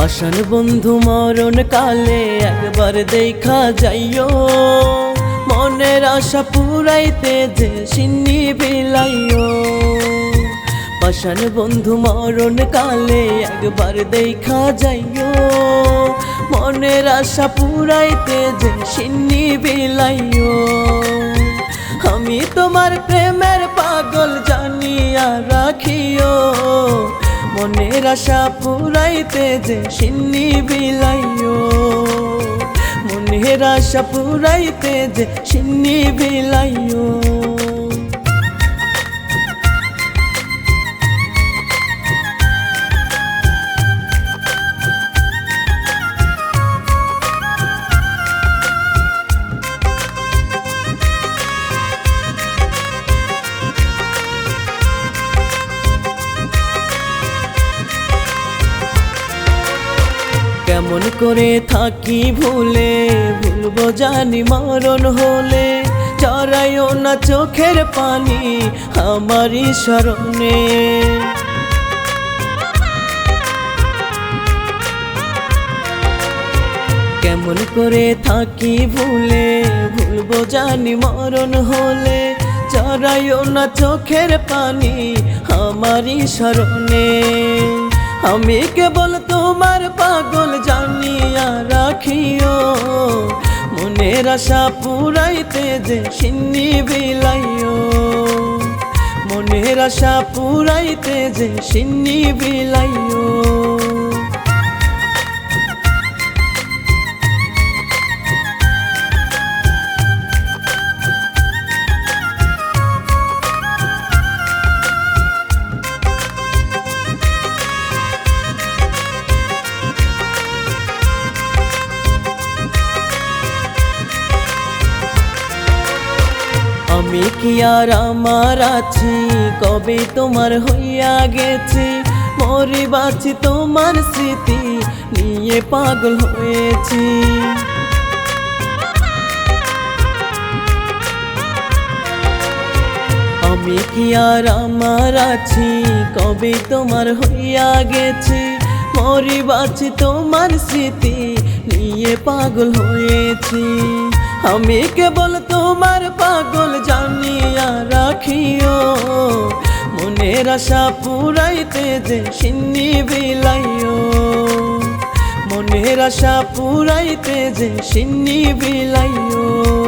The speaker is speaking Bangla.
পাষাণ বন্ধু মরণ কালে একবার দেখা যাইও। মনের আশা পুরাইতে যে সিন্নি বিলাইও। পাষাণ বন্ধু মরণ কালে একবার দেখা যাইও। মনের আশা পুরাইতে যে সিন্নি বিলাইও। আমি তোমার প্রেমের পাগল জানিয়া রাখিও। মনের আশা পুরাইতে যে সিন্নি বিলাইও। মনের আশা পুরাইতে যে সিন্নি বিলাইও। কেমন করে থাকি ভুলে, ভুলবো জানি মরণ হলে। চড়াইও না চোখের পানি আমারই স্মরণে। কেমন করে থাকি ভুলে, ভুলবো জানি মরণ হলে। চড়াইও না চোখের পানি আমারই স্মরণে। আমি কেবল তোমার পাগল জানিয়া রাখিও। মনের আশা পুরাইতে যে সিন্নি বিলাইও। মনের আশা পুরাইতে যে সিন্নি বিলাইও। আমি কি আর আমার আছি? কবে তোমার হইয়া গেছি? মরি বাছি তোমার স্মৃতি নিয়ে পাগল হয়েছি। আমি কি আর আমার আছি? কবে তোমার হইয়া গেছি? মরি বাছি তোমার স্মৃতি নিয়ে পাগল হয়েছি। আমি কেবল তোমার পাগল জানিয়া রাখিও। মনের আশা পুরাইতে যে সিন্নি বিলাইও। মনের আশা পুরাইতে যে সিন্নি বিলাইও।